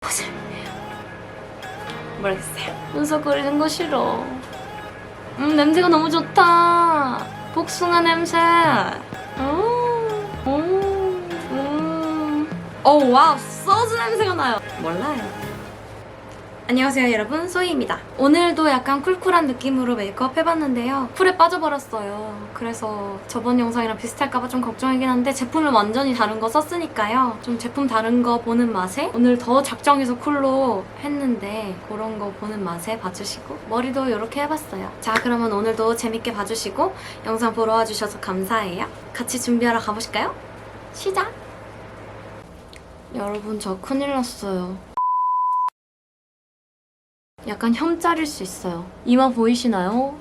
보자. 모르겠어요. 눈썹 그리는 거 싫어. 음 냄새가 너무 좋다. 복숭아 냄새. 음, 음, 음. 오 와우 소주 냄새가 나요. 몰라요. 안녕하세요 여러분. 소희입니다. 오늘도 약간 쿨쿨한 느낌으로 메이크업 해봤는데요. 풀에 빠져버렸어요. 그래서 저번 영상이랑 비슷할까봐 좀 걱정이긴 한데 제품을 완전히 다른 거 썼으니까요. 좀 제품 다른 거 보는 맛에 오늘 더 작정해서 쿨로 했는데 그런 거 보는 맛에 봐주시고 머리도 이렇게 해봤어요. 자 그러면 오늘도 재밌게 봐주시고 영상 보러 와주셔서 감사해요. 같이 준비하러 가보실까요? 시작! 여러분 저 큰일 났어요 약간 혐짤일 수 있어요. 이마 보이시나요?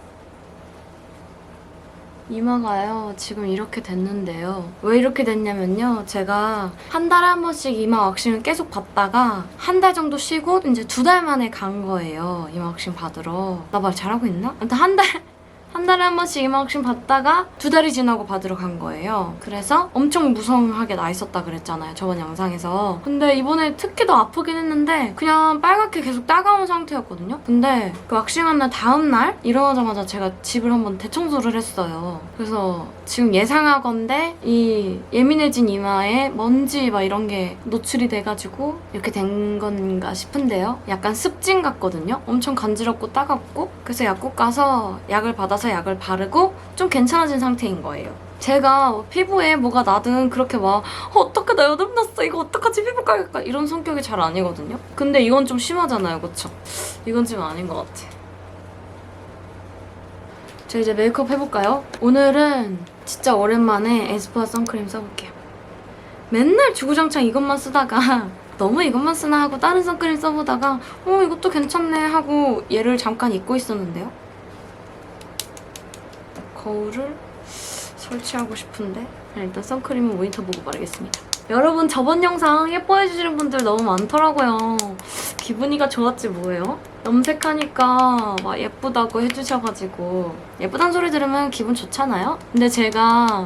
이마가요, 지금 이렇게 됐는데요. 왜 이렇게 됐냐면요. 제가 한 달에 한 번씩 이마 왁싱을 계속 받다가 한 달 정도 쉬고 이제 두 달 만에 간 거예요. 이마 왁싱 받으러. 나 말 잘하고 있나? 아무튼 한 달, 한 달에 한 번씩 왁싱 받다가 두 달이 지나고 받으러 간 거예요. 그래서 엄청 무성하게 나 있었다 그랬잖아요. 저번 영상에서. 근데 이번에 특히 더 아프긴 했는데 그냥 빨갛게 계속 따가운 상태였거든요. 근데 그 왁싱한 날 다음 날 일어나자마자 제가 집을 한번 대청소를 했어요. 그래서 지금 예상하건대 이 예민해진 이마에 먼지 막 이런 게 노출이 돼가지고 이렇게 된 건가 싶은데요. 약간 습진 같거든요. 엄청 간지럽고 따갑고 그래서 약국 가서 약을 받아서 약을 바르고 좀 괜찮아진 상태인 거예요. 제가 뭐 피부에 뭐가 나든 그렇게 막 어, 어떡해 나 여드름 났어 이거 어떡하지 피부 까겠까 이런 성격이 잘 아니거든요. 근데 이건 좀 심하잖아요, 그쵸? 이건 좀 아닌 것 같아. 저 이제 메이크업 해볼까요? 오늘은 진짜 오랜만에 에스쁘아 선크림 써볼게요. 맨날 주구장창 이것만 쓰다가 너무 이것만 쓰나 하고 다른 선크림 써보다가 어 이것도 괜찮네 하고 얘를 잠깐 잊고 있었는데요. 거울을 설치하고 싶은데 일단 선크림은 모니터 보고 바르겠습니다. 여러분 저번 영상 예뻐해주시는 분들 너무 많더라고요. 기분이가 좋았지 뭐예요? 염색하니까 막 예쁘다고 해주셔가지고 예쁘단 소리 들으면 기분 좋잖아요? 근데 제가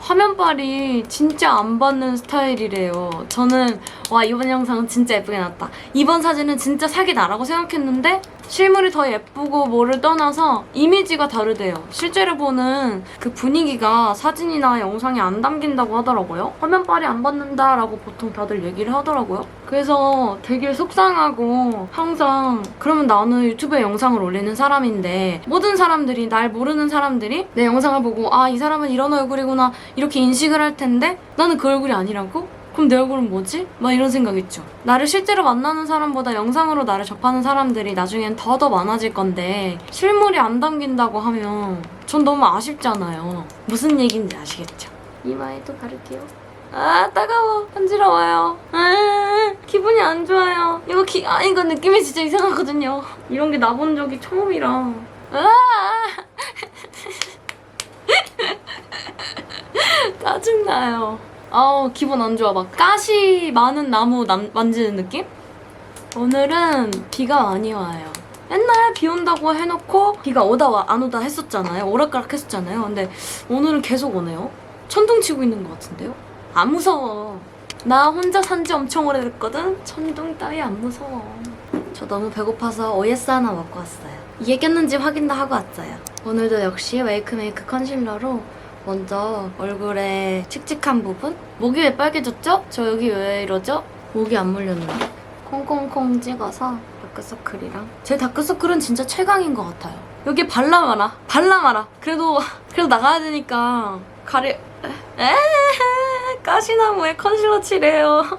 화면빨이 진짜 안 받는 스타일이래요. 저는 와 이번 영상은 진짜 예쁘게 나왔다. 이번 사진은 진짜 사기나라고 생각했는데 실물이 더 예쁘고 뭐를 떠나서 이미지가 다르대요. 실제로 보는 그 분위기가 사진이나 영상에 안 담긴다고 하더라고요. 화면빨이 안 받는다라고 보통 다들 얘기를 하더라고요. 그래서 되게 속상하고 항상 그러면 나는 유튜브에 영상을 올리는 사람인데 모든 사람들이 날 모르는 사람들이 내 영상을 보고 아 이 사람은 이런 얼굴이구나 이렇게 인식을 할 텐데 나는 그 얼굴이 아니라고? 그럼 내 얼굴은 뭐지? 막 이런 생각 있죠. 나를 실제로 만나는 사람보다 영상으로 나를 접하는 사람들이 나중엔 더더 많아질 건데 실물이 안 담긴다고 하면 전 너무 아쉽잖아요. 무슨 얘기인지 아시겠죠? 이마에도 바를게요. 아 따가워 간지러워요 아 기분이 안 좋아요 이거 기, 아 이거 느낌이 진짜 이상하거든요 이런 게 나 본 적이 처음이라 아 짜증나요 아우 기분 안 좋아. 막 가시 많은 나무 남, 만지는 느낌? 오늘은 비가 많이 와요. 옛날에 비 온다고 해놓고 비가 오다 와, 안 오다 했었잖아요. 오락가락 했었잖아요. 근데 오늘은 계속 오네요. 천둥 치고 있는 것 같은데요? 안 무서워. 나 혼자 산 지 엄청 오래됐거든? 천둥 따위 안 무서워. 저 너무 배고파서 OS 하나 먹고 왔어요. 이게 꼈는지 확인도 하고 왔어요. 오늘도 역시 웨이크메이크 컨실러로 먼저 얼굴에 칙칙한 부분? 목이 왜 빨개졌죠? 저 여기 왜 이러죠? 목이 안 물렸나? 콩콩콩 찍어서 다크서클이랑. 제 다크서클은 진짜 최강인 것 같아요. 여기 발라마라. 발라마라. 그래도 그래도 나가야 되니까. 가려 에? 가시나무에 컨실러 칠해요.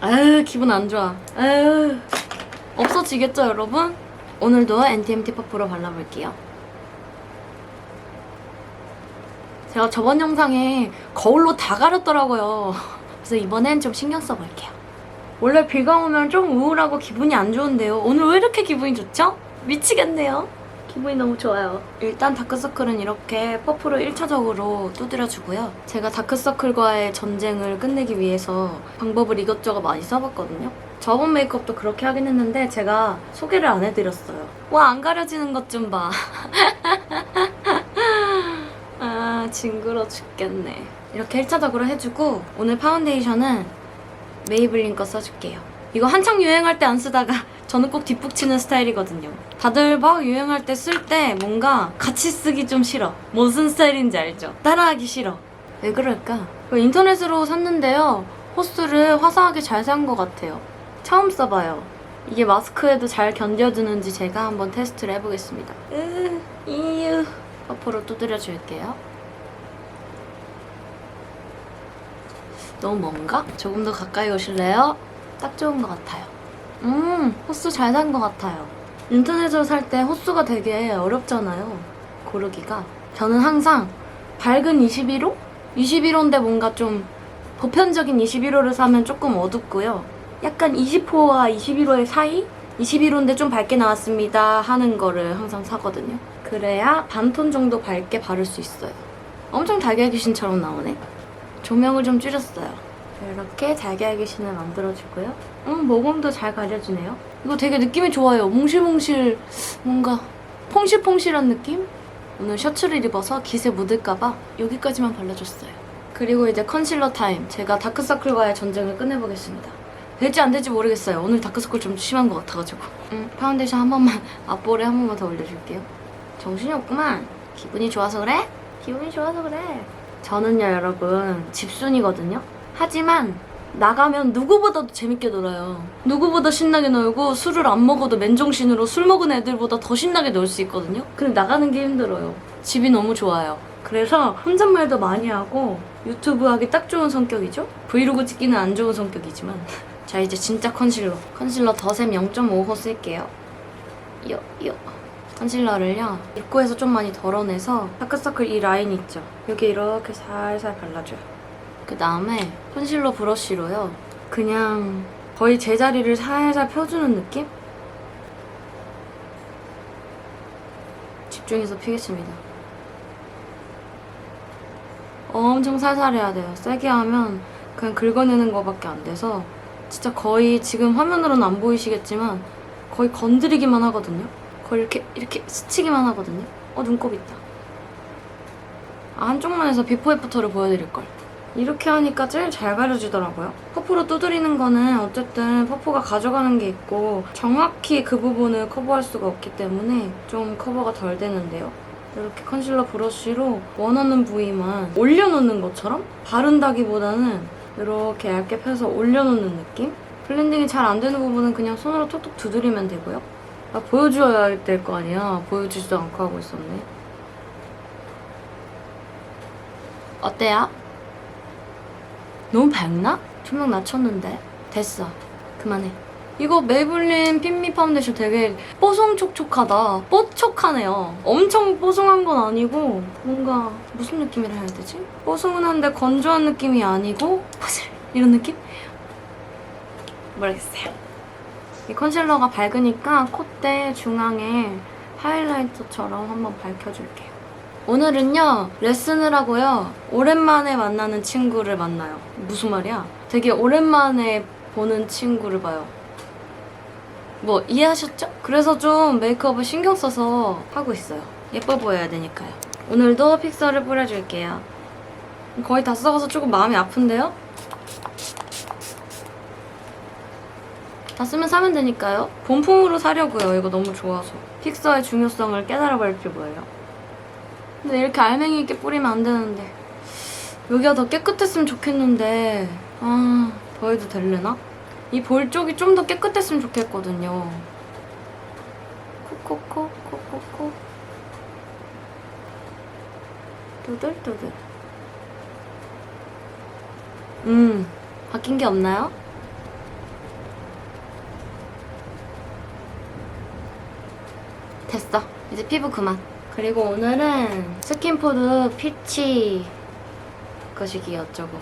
아유 기분 안 좋아. 아유 없어지겠죠 여러분? 오늘도 NTMT 퍼프로 발라볼게요 제가 저번 영상에 거울로 다 가렸더라고요. 그래서 이번엔 좀 신경 써볼게요. 원래 비가 오면 좀 우울하고 기분이 안 좋은데요. 오늘 왜 이렇게 기분이 좋죠? 미치겠네요. 기분이 너무 좋아요. 일단 다크서클은 이렇게 퍼프로 1차적으로 두드려주고요. 제가 다크서클과의 전쟁을 끝내기 위해서 방법을 이것저것 많이 써봤거든요. 저번 메이크업도 그렇게 하긴 했는데 제가 소개를 안 해드렸어요. 와, 안 가려지는 것 좀 봐. 아 징그러 죽겠네 이렇게 1차적으로 해주고 오늘 파운데이션은 메이블린 거 써줄게요 이거 한창 유행할 때 안 쓰다가 저는 꼭 뒷북 치는 스타일이거든요. 다들 막 유행할 때 쓸 때 뭔가 같이 쓰기 좀 싫어. 무슨 스타일인지 알죠? 따라하기 싫어. 왜 그럴까? 인터넷으로 샀는데요. 호스를 화사하게 잘 산 것 같아요. 처음 써봐요. 이게 마스크에도 잘 견뎌주는지 제가 한번 테스트를 해보겠습니다. 으, 이유. 앞으로 두드려줄게요. 너무 먼가? 조금 더 가까이 오실래요? 딱 좋은 것 같아요. 음, 호수 잘 산 것 같아요. 인터넷으로 살 때 호수가 되게 어렵잖아요. 고르기가. 저는 항상 밝은 21호? 21호인데 뭔가 좀 보편적인 21호를 사면 조금 어둡고요. 약간 20호와 21호의 사이? 21호인데 좀 밝게 나왔습니다 하는 거를 항상 사거든요. 그래야 반톤 정도 밝게 바를 수 있어요. 엄청 달걀 귀신처럼 나오네. 조명을 좀 줄였어요. 이렇게 달걀 귀신을 만들어주고요. 음, 모공도 잘 가려주네요. 이거 되게 느낌이 좋아요. 몽실몽실, 뭔가 퐁실퐁실한 느낌? 오늘 셔츠를 입어서 깃에 묻을까봐 여기까지만 발라줬어요. 그리고 이제 컨실러 타임. 제가 다크서클과의 전쟁을 끝내보겠습니다. 될지 안 될지 모르겠어요. 오늘 다크서클 좀 심한 것 같아가지고. 음, 파운데이션 한 번만, 앞볼에 한 번만 더 올려줄게요. 정신이 없구만. 기분이 좋아서 그래? 기분이 좋아서 그래. 저는요, 여러분, 집순이거든요. 하지만 나가면 누구보다도 재밌게 놀아요. 누구보다 신나게 놀고 술을 안 먹어도 맨정신으로 술 먹은 애들보다 더 신나게 놀 수 있거든요. 근데 나가는 게 힘들어요. 집이 너무 좋아요. 그래서 혼잣말도 많이 하고 유튜브 하기 딱 좋은 성격이죠? 브이로그 찍기는 안 좋은 성격이지만 자 이제 진짜 컨실러 컨실러 더샘 0.5호 쓸게요 요, 요. 컨실러를요 입구에서 좀 많이 덜어내서 다크서클 이 라인 있죠? 여기 이렇게 살살 발라줘요 그 다음에 컨실러 브러쉬로요 그냥 거의 제자리를 살살 펴주는 느낌? 집중해서 피겠습니다 엄청 살살 해야 돼요 세게 하면 그냥 긁어내는 거밖에 안 돼서 진짜 거의 지금 화면으로는 안 보이시겠지만 거의 건드리기만 하거든요 거의 이렇게 이렇게 스치기만 하거든요 어 눈곱 있다 아, 한쪽만 해서 비포 애프터를 보여드릴걸 이렇게 하니까 제일 잘 가려지더라고요. 퍼프로 두드리는 거는 어쨌든 퍼프가 가져가는 게 있고 정확히 그 부분을 커버할 수가 없기 때문에 좀 커버가 덜 되는데요. 이렇게 컨실러 브러쉬로 원하는 부위만 올려놓는 것처럼 바른다기보다는 이렇게 얇게 펴서 올려놓는 느낌? 블렌딩이 잘 안 되는 부분은 그냥 손으로 톡톡 두드리면 되고요. 아, 보여줘야 될 거 아니야. 보여주지도 않고 하고 있었네. 어때요? 너무 밝나? 조명 낮췄는데 됐어 그만해 이거 메이블린 핀미 파운데이션 되게 뽀송촉촉하다 뽀촉하네요 엄청 뽀송한 건 아니고 뭔가 무슨 느낌이라 해야 되지? 뽀송은 한데 건조한 느낌이 아니고 이런 느낌? 모르겠어요 이 컨실러가 밝으니까 콧대 중앙에 하이라이터처럼 한번 밝혀줄게요. 오늘은요 레슨을 하고요 오랜만에 만나는 친구를 만나요. 무슨 말이야? 되게 오랜만에 보는 친구를 봐요. 뭐 이해하셨죠? 그래서 좀 메이크업을 신경 써서 하고 있어요. 예뻐 보여야 되니까요. 오늘도 픽서를 뿌려줄게요. 거의 다 써가서 조금 마음이 아픈데요? 다 쓰면 사면 되니까요. 본품으로 사려고요. 이거 너무 좋아서. 픽서의 중요성을 깨달아버릴 거예요. 근데 이렇게 알맹이 있게 뿌리면 안 되는데. 여기가 더 깨끗했으면 좋겠는데. 아 더 해도 될려나? 이 볼 쪽이 좀 더 깨끗했으면 좋겠거든요. 코코코 코코코. 도들도들. 음 바뀐 게 없나요? 됐어. 이제 피부 그만. 그리고 오늘은 스킨푸드 피치 거시기 어쩌고.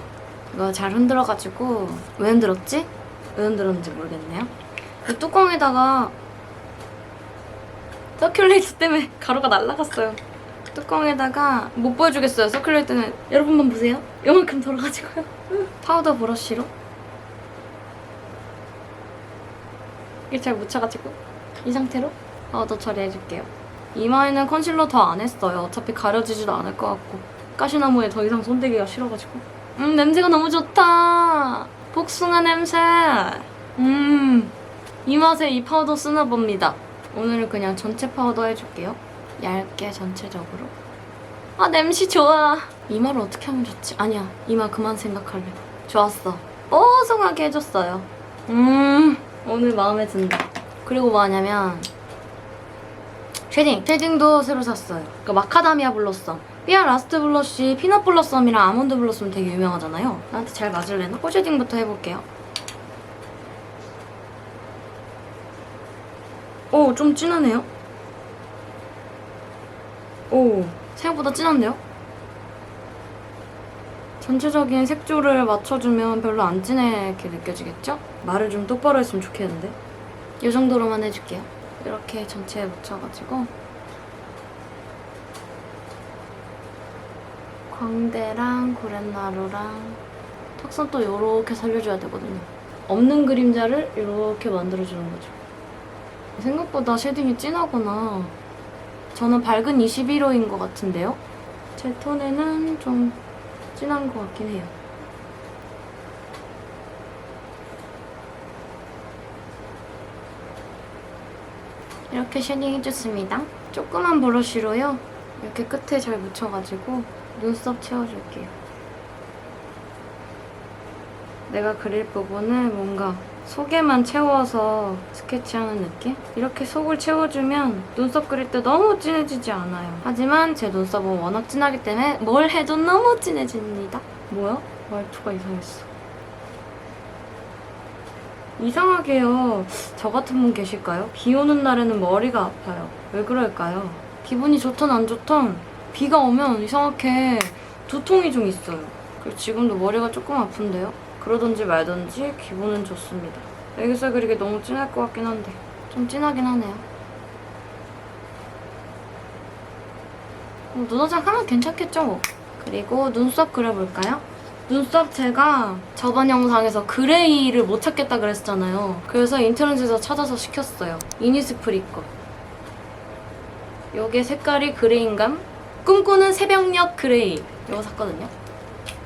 이거 잘 흔들어가지고 왜 흔들었지? 왜 흔들었는지 모르겠네요. 그 뚜껑에다가 서큘레이터 때문에 가루가 날라갔어요. 뚜껑에다가 못 보여주겠어요 서큘레이터는. 여러분만 보세요. 요만큼 돌아가지고요. 파우더 브러쉬로. 이게 잘 묻혀가지고. 이 상태로 파우더 처리해줄게요 이마에는 컨실러 더 안 했어요. 어차피 가려지지도 않을 것 같고 가시나무에 더 이상 손대기가 싫어가지고 음 냄새가 너무 좋다. 복숭아 냄새. 음, 이 맛에 이 파우더 쓰나 봅니다. 오늘은 그냥 전체 파우더 해줄게요. 얇게 전체적으로. 아, 냄새 좋아. 이마를 어떻게 하면 좋지? 아니야, 이마 그만 생각할래. 좋았어. 뽀송하게 해줬어요. 음, 오늘 마음에 든다. 그리고 뭐 하냐면, 쉐딩. 쉐딩도 새로 샀어요. 그 마카다미아 블러썸. 삐아 라스트 블러쉬 피넛 블러썸이랑 아몬드 블러썸 되게 유명하잖아요. 나한테 잘 맞을래나? 코 쉐딩부터 해볼게요. 오, 좀 진하네요. 오, 생각보다 진한데요? 전체적인 색조를 맞춰주면 별로 안 진하게 느껴지겠죠? 말을 좀 똑바로 했으면 좋겠는데. 이 정도로만 해줄게요. 이렇게 전체에 묻혀가지고 광대랑 구렛나루랑 턱선 또 이렇게 살려줘야 되거든요. 없는 그림자를 이렇게 만들어주는 거죠. 생각보다 쉐딩이 진하구나. 저는 밝은 21호인 것 같은데요? 제 톤에는 좀 진한 것 같긴 해요. 이렇게 쉐딩 해줬습니다. 조그만 브러쉬로요. 이렇게 끝에 잘 묻혀가지고 눈썹 채워줄게요. 내가 그릴 부분을 뭔가 속에만 채워서 스케치하는 느낌? 이렇게 속을 채워주면 눈썹 그릴 때 너무 진해지지 않아요. 하지만 제 눈썹은 워낙 진하기 때문에 뭘 해도 너무 진해집니다. 뭐야? 말투가 이상했어. 이상하게요. 저 같은 분 계실까요? 비 오는 날에는 머리가 아파요. 왜 그럴까요? 기분이 좋든 안 좋든 비가 오면 이상하게 두통이 좀 있어요. 그리고 지금도 머리가 조금 아픈데요. 그러든지 말든지 기분은 좋습니다. 애교살 그리기 너무 진할 것 같긴 한데 좀 진하긴 하네요. 어, 눈화장 하면 괜찮겠죠 뭐. 그리고 눈썹 그려볼까요? 눈썹 제가 저번 영상에서 그레이를 못 찾겠다 그랬잖아요. 그래서 인터넷에서 찾아서 시켰어요. 이니스프리 거. 요게 색깔이 그레이인감? 꿈꾸는 새벽녘 그레이. 이거 샀거든요.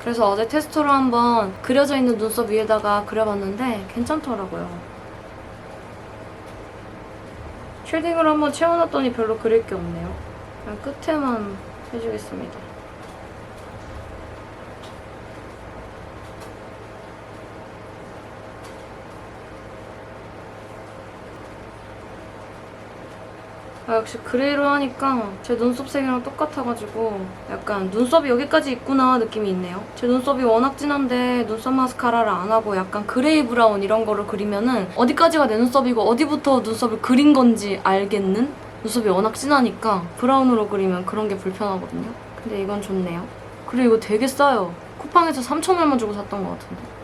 그래서 어제 테스트로 한번 그려져 있는 눈썹 위에다가 그려봤는데 괜찮더라고요. 쉐딩을 한번 채워놨더니 별로 그릴 게 없네요. 그냥 끝에만 해주겠습니다. 아, 역시 그레이로 하니까 제 눈썹 색이랑 똑같아가지고 약간 눈썹이 여기까지 있구나 느낌이 있네요. 제 눈썹이 워낙 진한데 눈썹 마스카라를 안 하고 약간 그레이 브라운 이런 거를 그리면은 어디까지가 내 눈썹이고 어디부터 눈썹을 그린 건지 알겠는? 눈썹이 워낙 진하니까 브라운으로 그리면 그런 게 불편하거든요. 근데 이건 좋네요. 그리고 이거 되게 싸요. 쿠팡에서 3천 원만 주고 샀던 것 같은데.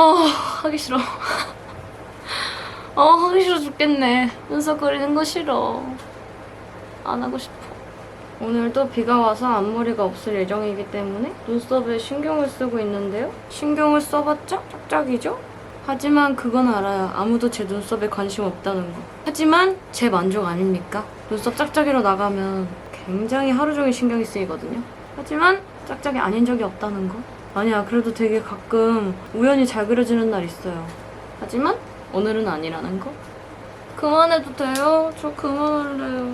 아 하기 싫어. 아 하기 싫어 죽겠네. 눈썹 그리는 거 싫어. 안 하고 싶어. 오늘도 비가 와서 앞머리가 없을 예정이기 때문에 눈썹에 신경을 쓰고 있는데요. 신경을 써봤자 짝짝이죠? 하지만 그건 알아요. 아무도 제 눈썹에 관심 없다는 거. 하지만 제 만족 아닙니까? 눈썹 짝짝이로 나가면 굉장히 하루 종일 신경이 쓰이거든요. 하지만 짝짝이 아닌 적이 없다는 거. 아니야, 그래도 되게 가끔 우연히 잘 그려지는 날 있어요. 하지만 오늘은 아니라는 거. 그만해도 돼요? 저 그만할래요.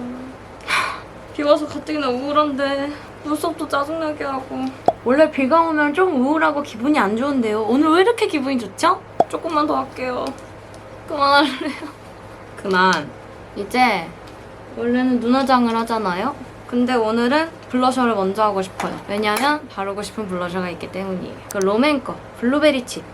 비 와서 가뜩이나 우울한데 눈썹도 짜증나게 하고. 원래 비가 오면 좀 우울하고 기분이 안 좋은데요. 오늘 왜 이렇게 기분이 좋죠? 조금만 더 할게요. 그만할래요. 그만. 이제 원래는 눈화장을 하잖아요. 근데 오늘은 블러셔를 먼저 하고 싶어요. 왜냐면 바르고 싶은 블러셔가 있기 때문이에요. 그 롬앤 거 블루베리 칩.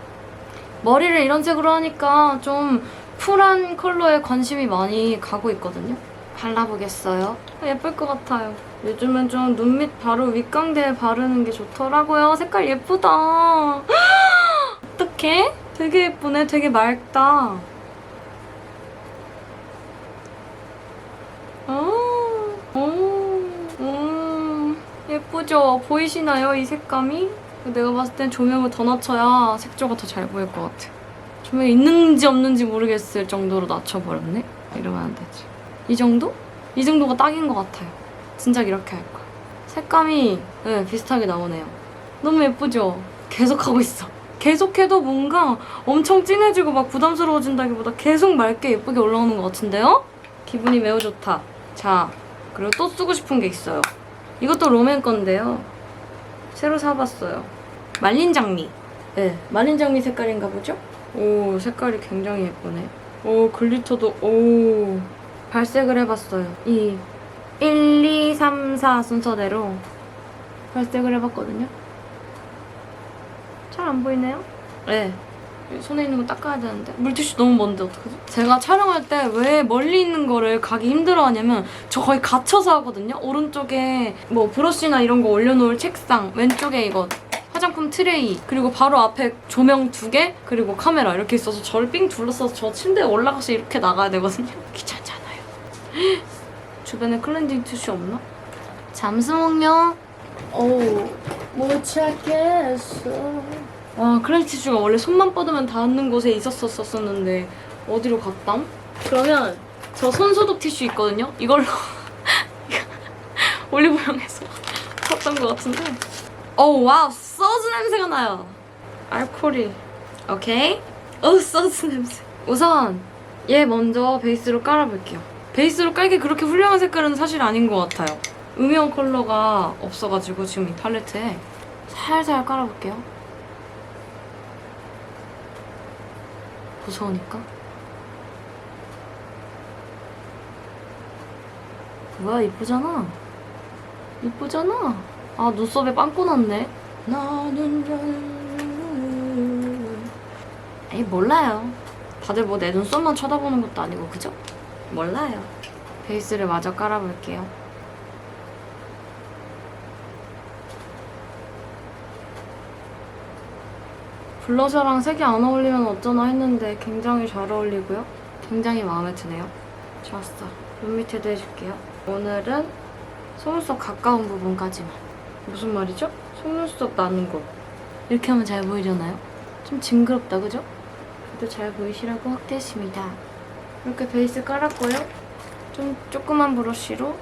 머리를 이런 색으로 하니까 좀 쿨한 컬러에 관심이 많이 가고 있거든요. 발라보겠어요. 예쁠 것 같아요. 요즘은 좀 눈 밑 바로 윗광대에 바르는 게 좋더라고요. 색깔 예쁘다. 어떡해? 되게 예쁘네. 되게 맑다. 어, 어, 어, 예쁘죠? 보이시나요? 이 색감이? 내가 봤을 땐 조명을 더 낮춰야 색조가 더 잘 보일 것 같아. 조명이 있는지 없는지 모르겠을 정도로 낮춰버렸네? 이러면 안 되지. 이 정도? 이 정도가 딱인 것 같아요. 진작 이렇게 할 걸. 색감이 네, 비슷하게 나오네요. 너무 예쁘죠? 계속 하고 있어. 계속해도 뭔가 엄청 진해지고 막 부담스러워진다기보다 계속 맑게 예쁘게 올라오는 것 같은데요? 기분이 매우 좋다. 자, 그리고 또 쓰고 싶은 게 있어요. 이것도 롬앤 건데요. 새로 사봤어요. 말린 장미. 네, 말린 장미 색깔인가 보죠? 오, 색깔이 굉장히 예쁘네. 오, 글리터도, 오. 발색을 해봤어요. 이 1, 2, 3, 4 순서대로 발색을 해봤거든요. 잘 안 보이네요? 네. 손에 있는 거 닦아야 되는데 물티슈 너무 먼데 어떡하지? 제가 촬영할 때 왜 멀리 있는 거를 가기 힘들어 하냐면 저 거의 갇혀서 하거든요? 오른쪽에 뭐 브러쉬나 이런 거 올려놓을 책상 왼쪽에 이거 화장품 트레이 그리고 바로 앞에 조명 두 개 그리고 카메라 이렇게 있어서 저를 삥 둘러싸서 저 침대에 올라가서 이렇게 나가야 되거든요 귀찮잖아요 주변에 클렌징 티슈 없나? 잠수몽룡 어우 못 찾겠어 와 클렌징 티슈가 원래 손만 뻗으면 닿는 곳에 있었었었는데 어디로 갔담? 그러면 저 손소독 티슈 있거든요? 이걸로 올리브영에서 샀던 것 같은데. 오 와우 소주 냄새가 나요. 알코올이. 오케이. 어 소주 냄새. 우선 얘 먼저 베이스로 깔아볼게요. 베이스로 깔기 그렇게 훌륭한 색깔은 사실 아닌 것 같아요. 음영 컬러가 없어가지고 지금 이 팔레트에 살살 깔아볼게요 무서우니까? 뭐야 이쁘잖아. 이쁘잖아. 아 눈썹에 빵꾸 났네. 나는 에이 몰라요. 다들 뭐 내 눈썹만 쳐다보는 것도 아니고 그죠? 몰라요. 베이스를 마저 깔아볼게요 블러셔랑 색이 안 어울리면 어쩌나 했는데 굉장히 잘 어울리고요. 굉장히 마음에 드네요. 좋았어. 눈 밑에도 해줄게요. 오늘은 속눈썹 가까운 부분까지만. 무슨 말이죠? 속눈썹 나는 곳. 이렇게 하면 잘 보이잖아요? 좀 징그럽다 그죠? 그래도 잘 보이시라고 확대했습니다. 이렇게 베이스 깔았고요. 좀 조그만 브러쉬로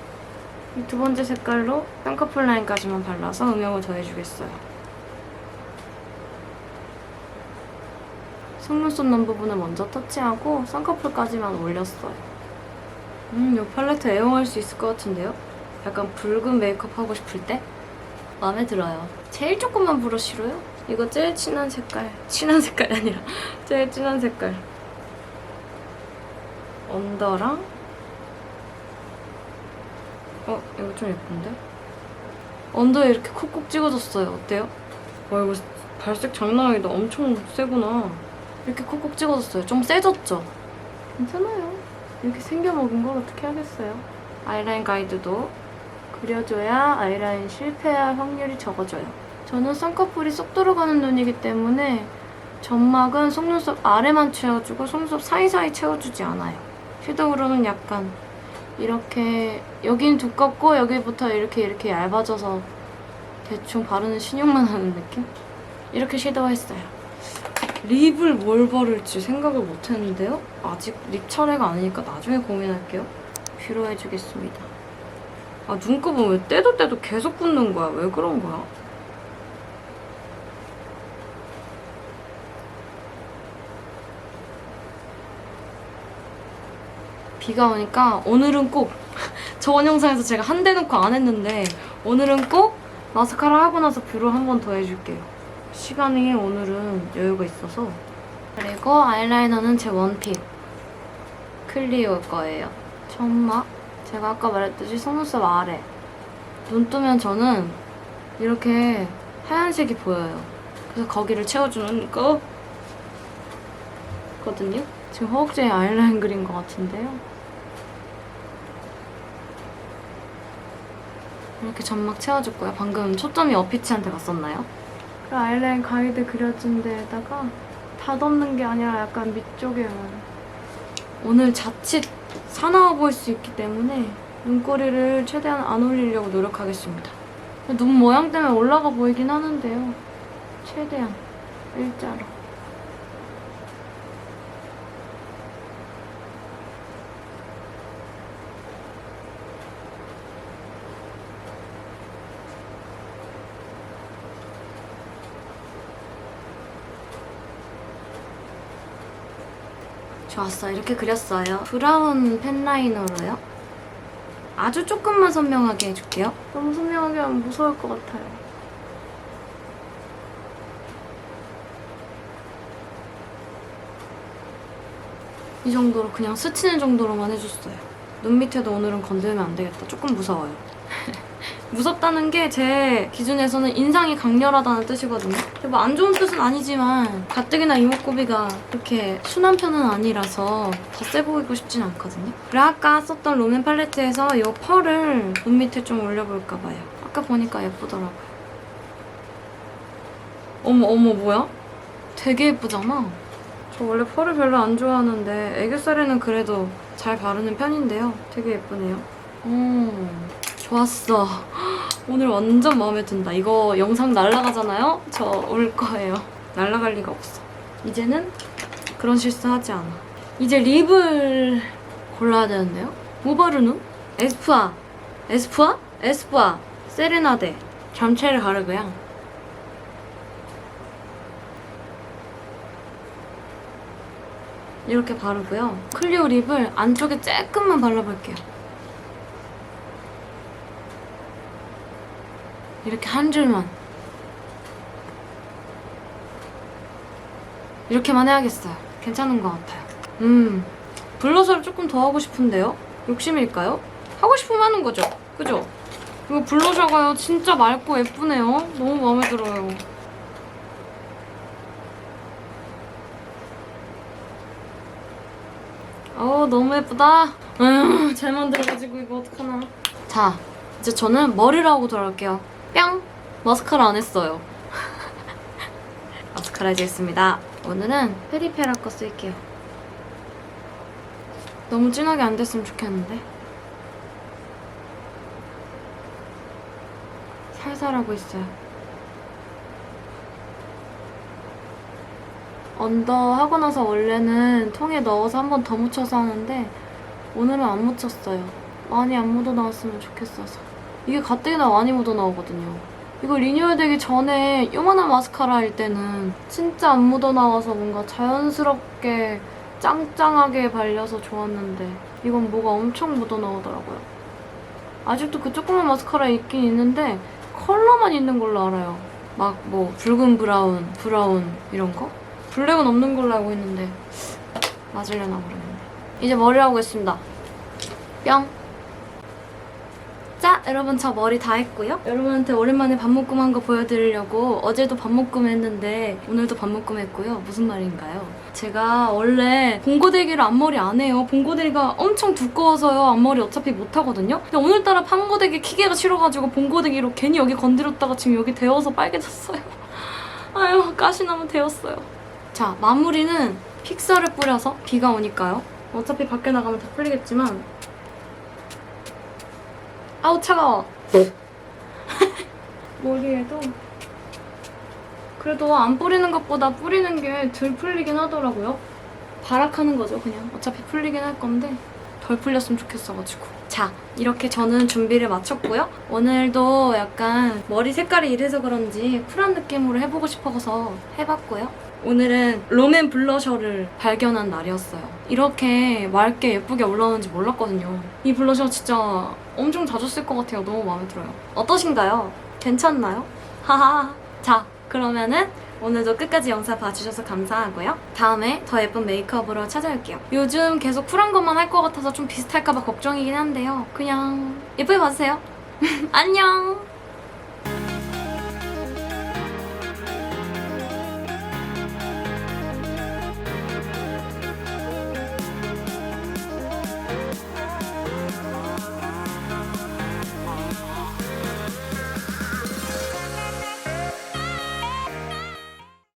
이두 번째 색깔로 쌍꺼풀 라인까지만 발라서 음영을 더해주겠어요 속눈썹 난 부분을 먼저 터치하고 쌍꺼풀까지만 올렸어요 음, 이 팔레트 애용할 수 있을 것 같은데요? 약간 붉은 메이크업 하고 싶을 때 마음에 들어요. 제일 조금만 브러쉬로요. 이거 제일 진한 색깔. 진한 색깔이 아니라 제일 진한 색깔. 언더랑 어 이거 좀 예쁜데? 언더에 이렇게 콕콕 찍어줬어요. 어때요? 와 이거 발색 장난 아니다. 엄청 세구나. 이렇게 콕콕 찍어줬어요. 좀 세졌죠? 괜찮아요. 이렇게 생겨먹은 걸 어떻게 하겠어요? 아이라인 가이드도 그려줘야 아이라인 실패할 확률이 적어져요. 저는 쌍꺼풀이 쏙 들어가는 눈이기 때문에 점막은 속눈썹 아래만 채워주고 속눈썹 사이사이 채워주지 않아요. 섀도우로는 약간 이렇게 여긴 두껍고 여기부터 이렇게 이렇게 얇아져서 대충 바르는 신용만 하는 느낌? 이렇게 섀도우 했어요. 립을 뭘 바를지 생각을 못 했는데요? 아직 립 차례가 아니니까 나중에 고민할게요. 뷰로 해주겠습니다. 아 눈곱은 왜 떼도 떼도 계속 굳는 거야? 왜 그런 거야? 비가 오니까 오늘은 꼭 저번 영상에서 제가 한 대 놓고 안 했는데 오늘은 꼭 마스카라 하고 나서 뷰를 한번 더 해줄게요. 시간이 오늘은 여유가 있어서 그리고 아이라이너는 제 원픽 클리오 거예요. 점막 제가 아까 말했듯이 속눈썹 아래 눈 뜨면 저는 이렇게 하얀색이 보여요. 그래서 거기를 채워주는 거거든요. 지금 허벅지에 아이라인 그린 것 같은데요. 이렇게 점막 채워줬고요. 방금 초점이 어피치한테 갔었나요? 그 아이라인 가이드 그려준 데에다가 다 덮는 게 아니라 약간 밑쪽에만 오늘 자칫 사나워 보일 수 있기 때문에 눈꼬리를 최대한 안 올리려고 노력하겠습니다. 눈 모양 때문에 올라가 보이긴 하는데요. 최대한 일자로. 좋았어. 이렇게 그렸어요. 브라운 펜라이너로요. 아주 조금만 선명하게 해줄게요. 너무 선명하게 하면 무서울 것 같아요. 이 정도로 그냥 스치는 정도로만 해줬어요. 눈 밑에도 오늘은 건들면 안 되겠다. 조금 무서워요. 무섭다는 게 제 기준에서는 인상이 강렬하다는 뜻이거든요. 뭐 안 좋은 뜻은 아니지만 가뜩이나 이목구비가 그렇게 순한 편은 아니라서 더 세 보이고 싶진 않거든요. 그리고 아까 썼던 롬앤 팔레트에서 이 펄을 눈 밑에 좀 올려볼까 봐요. 아까 보니까 예쁘더라고요. 어머 어머 뭐야? 되게 예쁘잖아. 저 원래 펄을 별로 안 좋아하는데 애교살에는 그래도 잘 바르는 편인데요. 되게 예쁘네요. 음, 좋았어. 오늘 완전 마음에 든다. 이거 영상 날라가잖아요? 저 올 거예요. 날라갈 리가 없어. 이제는 그런 실수 하지 않아. 이제 립을 골라야 되는데요? 뭐 바르누? 에스쁘아. 에스쁘아? 에스쁘아. 세레나데. 잠체를 가르고요. 이렇게 바르고요. 클리오 립을 안쪽에 조금만 발라볼게요. 이렇게 한 줄만. 이렇게만 해야겠어요. 괜찮은 것 같아요. 음, 블러셔를 조금 더 하고 싶은데요? 욕심일까요? 하고 싶으면 하는 거죠. 그죠? 이거 블러셔가요. 진짜 맑고 예쁘네요. 너무 마음에 들어요. 어 너무 예쁘다. 음, 잘 만들어가지고 이거 어떡하나. 자, 이제 저는 머리를 하고 돌아올게요. 뿅! 마스카라 안 했어요. 마스카라 이제 했습니다. 오늘은 페리페라 거 쓸게요. 너무 진하게 안 됐으면 좋겠는데. 살살 하고 있어요. 언더 하고 나서 원래는 통에 넣어서 한 번 더 묻혀서 하는데 오늘은 안 묻혔어요. 많이 안 묻어 나왔으면 좋겠어서. 이게 가뜩이나 많이 묻어 나오거든요. 이거 리뉴얼 되기 전에 요만한 마스카라일 때는 진짜 안 묻어 나와서 뭔가 자연스럽게 짱짱하게 발려서 좋았는데 이건 뭐가 엄청 묻어 나오더라고요. 아직도 그 조그만 마스카라 있긴 있는데 컬러만 있는 걸로 알아요. 막 뭐 붉은 브라운, 브라운 이런 거? 블랙은 없는 걸로 알고 있는데 맞으려나 모르겠네. 이제 머리 하고 있습니다. 뿅. 자, 여러분 저 머리 다 했고요. 여러분한테 오랜만에 반묶음 한 거 보여드리려고 어제도 반묶음 했는데 오늘도 반묶음 했고요. 무슨 말인가요? 제가 원래 봉고데기를 앞머리 안 해요. 봉고데기가 엄청 두꺼워서요. 앞머리 어차피 못 하거든요. 근데 오늘따라 판고데기 키기가 싫어가지고 봉고데기로 괜히 여기 건드렸다가 지금 여기 데워서 빨개졌어요. 아유, 가시나무 데웠어요. 자, 마무리는 픽서를 뿌려서 비가 오니까요. 어차피 밖에 나가면 다 풀리겠지만 아우 차가워. 머리에도 그래도 안 뿌리는 것보다 뿌리는 게 덜 풀리긴 하더라고요. 발악하는 거죠, 그냥. 어차피 풀리긴 할 건데 덜 풀렸으면 좋겠어가지고. 자, 이렇게 저는 준비를 마쳤고요. 오늘도 약간 머리 색깔이 이래서 그런지 쿨한 느낌으로 해보고 싶어서 해봤고요. 오늘은 롬앤 블러셔를 발견한 날이었어요. 이렇게 맑게 예쁘게 올라오는지 몰랐거든요. 이 블러셔 진짜 엄청 자주 쓸 것 같아요. 너무 마음에 들어요. 어떠신가요? 괜찮나요? 하하. 자, 그러면은 오늘도 끝까지 영상 봐주셔서 감사하고요. 다음에 더 예쁜 메이크업으로 찾아올게요. 요즘 계속 쿨한 것만 할 것 같아서 좀 비슷할까봐 걱정이긴 한데요. 그냥 예쁘게 봐주세요. 안녕!